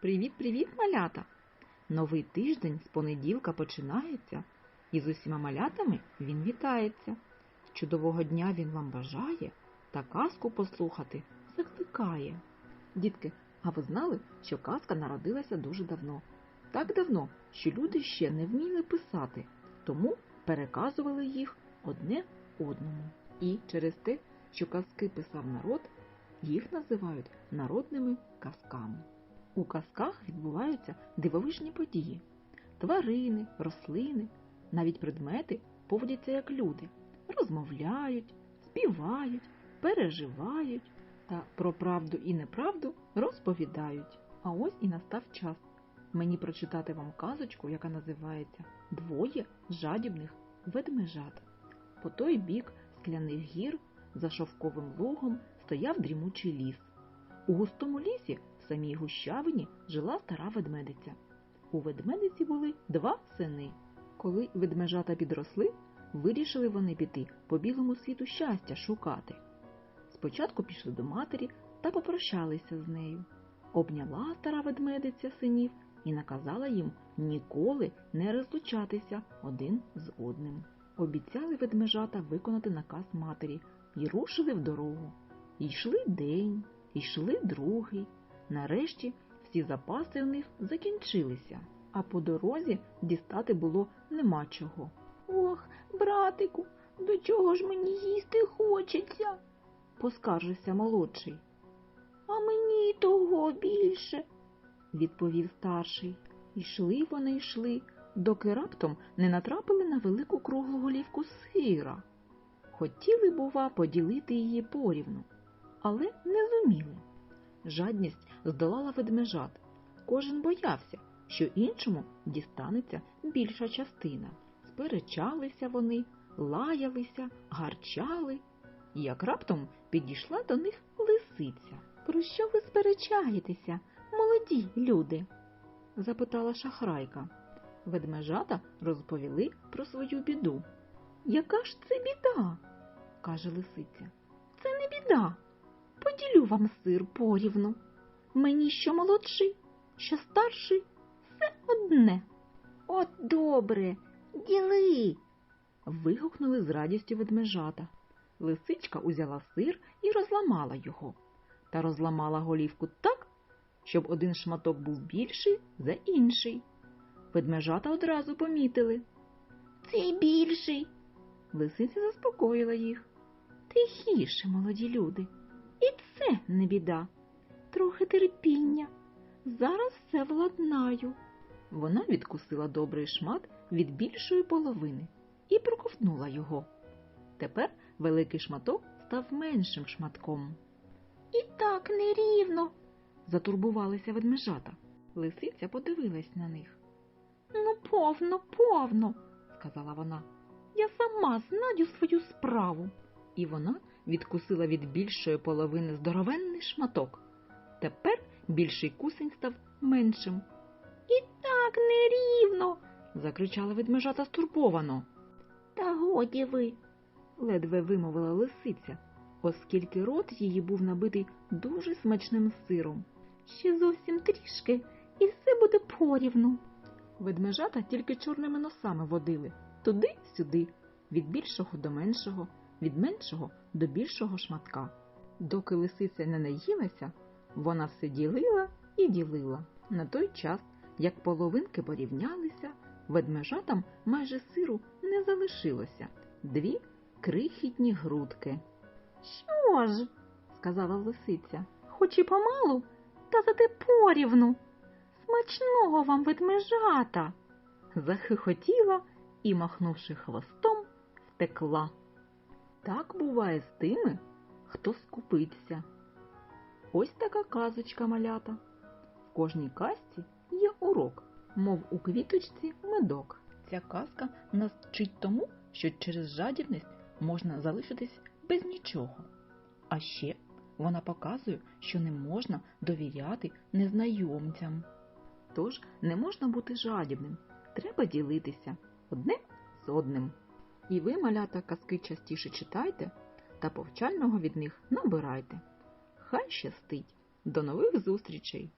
Привіт-привіт, малята! Новий тиждень з понеділка починається, і з усіма малятами він вітається. Чудового дня він вам бажає та казку послухати закликає. Дітки, а ви знали, що казка народилася дуже давно? Так давно, що люди ще не вміли писати, тому переказували їх одне одному. І через те, що казки писав народ, їх називають народними казками. У казках відбуваються дивовижні події. Тварини, рослини, навіть предмети поводяться як люди, розмовляють, співають, переживають та про правду і неправду розповідають. А ось і настав час мені прочитати вам казочку, яка називається Двоє жадібних ведмежат. По той бік скляних гір за шовковим лугом стояв дрімучий ліс. У густому лісі самій гущавині жила стара ведмедиця. У ведмедиці були два сини. Коли ведмежата підросли, вирішили вони піти по білому світу щастя шукати. Спочатку пішли до матері та попрощалися з нею. Обняла стара ведмедиця синів і наказала їм ніколи не розлучатися один з одним. Обіцяли ведмежата виконати наказ матері і рушили в дорогу. Йшли день, йшли другий. Нарешті всі запаси у них закінчилися, а по дорозі дістати було нема чого. Ох, братику, до чого ж мені їсти хочеться? поскаржився молодший. А мені того більше, відповів старший. Йшли вони йшли, доки раптом не натрапили на велику круглу голівку сира. Хотіли, бува, поділити її порівну, але не зуміли. Жадність здолала ведмежат. Кожен боявся, що іншому дістанеться більша частина. Сперечалися вони, лаялися, гарчали, як раптом підійшла до них лисиця. Про що ви сперечаєтеся, молоді люди? запитала шахрайка. Ведмежата розповіли про свою біду. Яка ж це біда? каже лисиця. Це не біда. Поділю вам сир порівну. Мені що молодший, що старший, все одне. От добре, діли. вигукнули з радістю ведмежата. Лисичка узяла сир і розламала його, та розламала голівку так, щоб один шматок був більший за інший. Ведмежата одразу помітили. Цей більший. Лисиця заспокоїла їх. Тихіше, молоді люди. І це не біда. Трохи терпіння. Зараз все владнаю. Вона відкусила добрий шмат від більшої половини і проковтнула його. Тепер великий шматок став меншим шматком. І так нерівно, затурбувалися ведмежата. Лисиця подивилась на них. Ну, повно, повно, сказала вона. Я сама знаю свою справу. І вона відкусила від більшої половини здоровенний шматок. Тепер більший кусень став меншим. І так нерівно. закричала ведмежата стурбовано. Та годі ви, ледве вимовила лисиця, оскільки рот її був набитий дуже смачним сиром. Ще зовсім трішки, і все буде порівну. Ведмежата тільки чорними носами водили туди-сюди, від більшого до меншого, від меншого до більшого шматка. Доки лисиця не наїлася, вона все ділила і ділила. На той час, як половинки порівнялися, ведмежатам майже сиру не залишилося дві крихітні грудки. Що ж, сказала лисиця, хоч і помалу, та зате порівну. Смачного вам ведмежата. Захихотіла і, махнувши хвостом, втекла. Так буває з тими, хто скупиться. Ось така казочка малята. В кожній казці є урок, мов у квіточці медок. Ця казка нас вчить тому, що через жадібність можна залишитись без нічого. А ще вона показує, що не можна довіряти незнайомцям. Тож не можна бути жадібним, треба ділитися одне з одним. І ви, малята, казки частіше читайте та повчального від них набирайте. Хай щастить! До нових зустрічей!